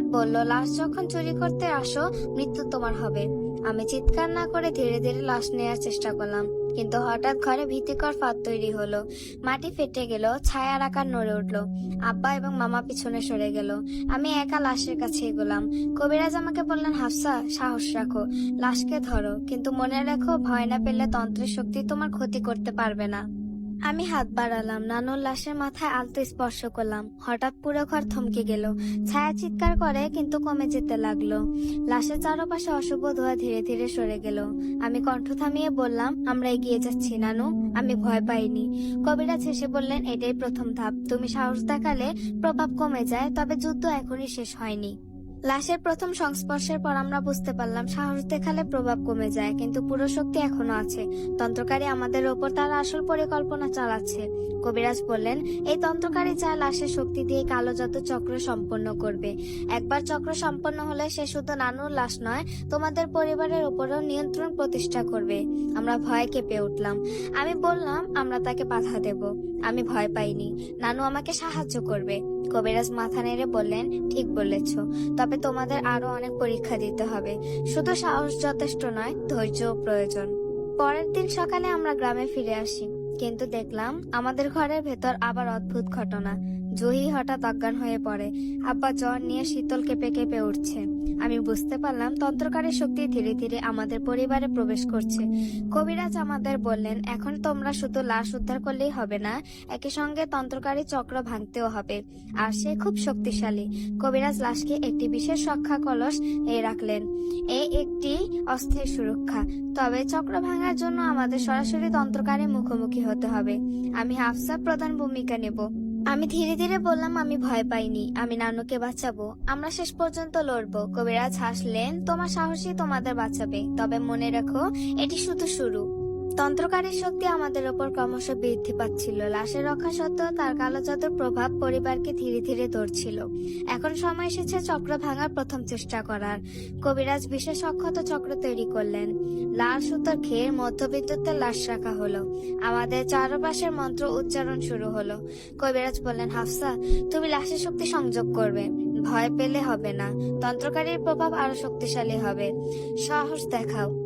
হঠাৎ বলল, লাশ যখন চুরি করতে আসো, মৃত্যু তোমার হবে। আমি চিৎকার না করে ধীরে ধীরে লাশ নেওয়ার চেষ্টা করলাম, কিন্তু হঠাৎ ঘরে ভীতিকর ফাঁদ তৈরি হলো। মাটি ফেটে গেল, ছায়ার আকার নড়ে উঠল। আব্বা এবং মামা পিছনে সরে গেল। আমি একা লাশের কাছে এগোলাম। কবিরাজ আমাকে বললেন, হাফসা, সাহস রাখো, লাশকে ধরো, কিন্তু মনে রাখো, ভয় না পেলে তন্ত্রের শক্তি তোমার ক্ষতি করতে পারবে না। আমি হাত বাড়ালাম, নানুর লাশের মাথায় আলতো স্পর্শ করলাম। হঠাৎ পুরো ঘর থমকে গেল। ছায়া চিৎকার করে, কিন্তু কমে যেতে লাগল। লাশের চারপাশে অশুভ ধোয়া ধীরে ধীরে সরে গেল। আমি কণ্ঠ থামিয়ে বললাম, আমরা এগিয়ে যাচ্ছি, নানু। আমি ভয় পাইনি। কবিরাজ হেসে বললেন, এটাই প্রথম ধাপ। তুমি সাহস দেখালে প্রভাব কমে যায়, তবে যুদ্ধ এখনই শেষ হয়নি। লাশের প্রথম সংস্পর্শের পর আমরা বুঝতে পারলাম সাহস দেখালে প্রভাব কমে যায়, কিন্তু পুরো শক্তি এখনও আছে। তন্ত্রকারী আমাদের ওপর তার আসল পরিকল্পনা চালাচ্ছে। কবিরাজ বললেন, এই তন্ত্রকারী চায় লাশের শক্তি দিয়ে কালো জাদু চক্র সম্পন্ন করবে। একবার চক্র সম্পন্ন হলে সে শুধু নানুর লাশ নয়, তোমাদের পরিবারের ওপরও নিয়ন্ত্রণ প্রতিষ্ঠা করবে। আমরা ভয় কেঁপে উঠলাম। আমি বললাম, আমরা তাকে বাধা দেব। আমি ভয় পাইনি। নানু আমাকে সাহায্য করবে। কবিরাজ মাথা নেড়ে বললেন, ঠিক বলেছ। তবে তোমাদের আরও অনেক পরীক্ষা দিতে হবে। শুধু সাহস যথেষ্ট নয় ধৈর্য প্রয়োজন। পরের দিন সকালে আমরা গ্রামে ফিরে আসি। কিন্তু দেখলাম, আমাদের ঘরের ভেতর আবার অদ্ভুত ঘটনা। জহি হঠাৎ অজ্ঞান হয়ে পড়ে। আব্বা জ্বর নিয়ে শীতল কেঁপে কেঁপে উঠছে। আমি বুঝতে পারলাম তন্ত্রকারী শক্তি ধীরে ধীরে আমাদের পরিবারে প্রবেশ করছে। কবিরাজ আমাদের বললেন, এখন তোমরা শুধু লাশ উদ্ধার করলেই হবে না একই সঙ্গে তন্ত্রকারী চক্র ভাঙতেও হবে। আর সে খুব শক্তিশালী। কবিরাজ লাশকে একটি বিশেষ রক্ষা কলস এ রাখলেন। এই একটি অস্থির সুরক্ষা। তবে চক্র ভাঙার জন্য আমাদের সরাসরি তন্ত্রকারী মুখোমুখি হতে হবে। আমি হাফসা প্রধান ভূমিকা নেব। আমি ধীরে ধীরে বললাম, আমি ভয় পাইনি। আমি নানুকে বাঁচাবো। আমরা শেষ পর্যন্ত লড়বো। কবিরাজ হাসলেন, তোমার সাহসী তোমাদের বাঁচাবে। তবে মনে রাখো, এটি শুধু শুরু। তন্ত্রকারীর শক্তি আমাদের ওপর ক্রমশ বৃদ্ধি পাচ্ছিল। লাশের রক্ষা সত্ত্বেও তার কালো জাদুর প্রভাব পরিবারকে ধীরে ধীরে ধরছিল। এখন সময় এসেছে চক্র ভাঙার প্রথম চেষ্টা করার। কবিরাজ বিশেষ অক্ষত চক্র তৈরি করলেন। লাল সুতোর খেয়ে মধ্যবিদ্যুতের লাশ রাখা হলো। আমাদের চারপাশের মন্ত্র উচ্চারণ শুরু হলো। কবিরাজ বললেন, হাফসা, তুমি লাশের শক্তি সংযোগ করবে। ভয় পেলে হবে না। তন্ত্রকারীর প্রভাব আরও শক্তিশালী হবে। সাহস দেখাও।